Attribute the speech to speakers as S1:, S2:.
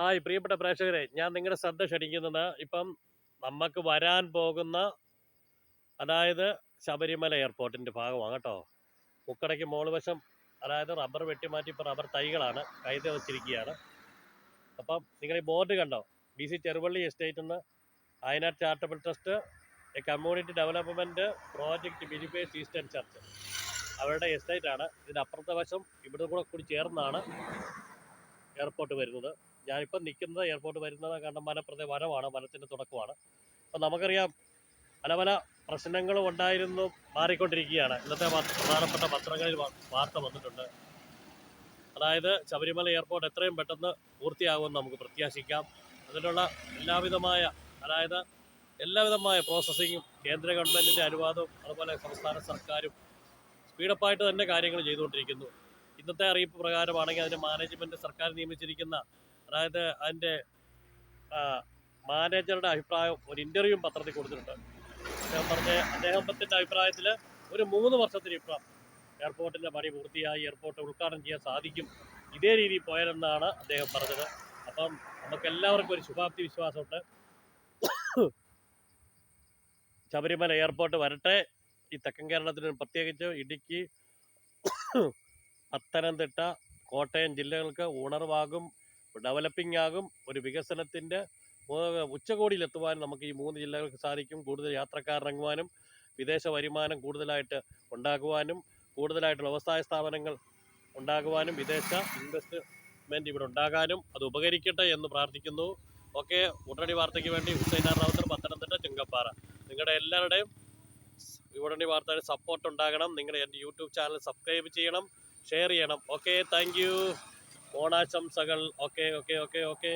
S1: Hi പ്രിയപ്പെട്ട പ്രേക്ഷകരെ ഞാൻ നിങ്ങളുടെ ശ്രദ്ധ ക്ഷണിക്കുന്നത് ഇപ്പം നമുക്ക് വരാൻ പോകുന്ന അതായത് ശബരിമല എയർപോർട്ടിന്റെ ഭാഗമാണ് കേട്ടോ. മുക്കടയ്ക്ക് മോൾ വശം അതായത് റബ്ബർ വെട്ടിമാറ്റി ഇപ്പോൾ റബ്ബർ തൈകളാണ് കൈത വെച്ചിരിക്കുകയാണ്. അപ്പം നിങ്ങൾ ഈ ബോർഡ് കണ്ടോ? ബി സി ചെറുവള്ളി എസ്റ്റേറ്റിൽ നിന്ന് Wayanad charitable trust community development project believers eastern church. അവരുടെ എസ്റ്റേറ്റ് ആണ് ഇതിന്റെ അപ്പുറത്തെ വശം ഇവിടെ കൂടെ കൂടി ചേർന്നാണ് എയർപോർട്ട് വരുന്നത്. ഞാനിപ്പം നിൽക്കുന്നത് എയർപോർട്ട് വരുന്നത് കാരണം വനപ്രദേ വനമാണ് വനത്തിന്റെ തുടക്കമാണ്. അപ്പം നമുക്കറിയാം പല പല പ്രശ്നങ്ങളും ഉണ്ടായിരുന്നു മാറിക്കൊണ്ടിരിക്കുകയാണ്. ഇന്നത്തെ പ്രധാനപ്പെട്ട പത്രങ്ങളിൽ വാർത്ത വന്നിട്ടുണ്ട്. അതായത് ശബരിമല എയർപോർട്ട് എത്രയും പെട്ടെന്ന് പൂർത്തിയാകുമെന്ന് നമുക്ക് പ്രത്യാശിക്കാം. അതിനുള്ള എല്ലാവിധമായ അതായത് എല്ലാവിധമായ പ്രോസസ്സിങ്ങും കേന്ദ്ര ഗവൺമെന്റിന്റെ അനുവാദവും അതുപോലെ സംസ്ഥാന സർക്കാരും സ്പീഡപ്പായിട്ട് തന്നെ കാര്യങ്ങൾ ചെയ്തുകൊണ്ടിരിക്കുന്നു. ഇന്നത്തെ അറിയിപ്പ് പ്രകാരമാണെങ്കിൽ അതിന്റെ മാനേജ്മെന്റ് സർക്കാർ നിയമിച്ചിരിക്കുന്ന അതായത് അതിന്റെ മാനേജറുടെ അഭിപ്രായം ഒരു ഇന്റർവ്യൂ പത്രത്തിൽ കൊടുത്തിട്ടുണ്ട്. അദ്ദേഹം പറഞ്ഞ അദ്ദേഹത്തിന്റെ അഭിപ്രായത്തിൽ ഒരു മൂന്ന് വർഷത്തിന് ഇപ്പം എയർപോർട്ടിന്റെ പണി പൂർത്തിയായി എയർപോർട്ട് ഉദ്ഘാടനം ചെയ്യാൻ സാധിക്കും. ഇതേ രീതിയിൽ പോയാലെന്നാണ് അദ്ദേഹം പറഞ്ഞത്. അപ്പം നമുക്ക് എല്ലാവർക്കും ഒരു ശുഭാപ്തി വിശ്വാസമുണ്ട്. ശബരിമല എയർപോർട്ട് വരട്ടെ. ഈ തെക്കൻ കേരളത്തിന് പ്രത്യേകിച്ച് ഇടുക്കി പത്തനംതിട്ട കോട്ടയം ജില്ലകൾക്ക് ഉണർവാകും. ഡെവലപ്പിംഗ് ആകും ഒരു വികസനത്തിന്റെ ഉച്ചകോടിയിലെത്തുവാൻ നമുക്ക് ഈ മൂന്ന് ജില്ലകൾക്ക് സാധിക്കും. കൂടുതൽ യാത്രക്കാരിറങ്ങുവാനും വിദേശ വരുമാനം കൂടുതലായിട്ട് ഉണ്ടാകുവാനും കൂടുതലായിട്ടുള്ള വ്യവസായ സ്ഥാപനങ്ങൾ ഉണ്ടാകുവാനും വിദേശ ഇൻവെസ്റ്റ്മെന്റ് ഇവിടെ ഉണ്ടാകാനും അത് ഉപകരിക്കട്ടെ എന്ന് പ്രാർത്ഥിക്കുന്നു. ഓക്കെ ഉടനടി വാർത്തയ്ക്ക് വേണ്ടി ഉസൈനാർ റാവുത്തർ പത്തനംതിട്ട ചുങ്കപ്പാറ. നിങ്ങളുടെ എല്ലാവരുടെയും ഉടനടി വാർത്തയുടെ സപ്പോർട്ട് ഉണ്ടാകണം. നിങ്ങളുടെ എന്റെ യൂട്യൂബ് ചാനൽ സബ്സ്ക്രൈബ് ചെയ്യണം ഷെയർ ചെയ്യണം. ഓക്കെ താങ്ക് ഓണാശംസകൾ ഓക്കെ ഓക്കെ ഓക്കെ ഓക്കെ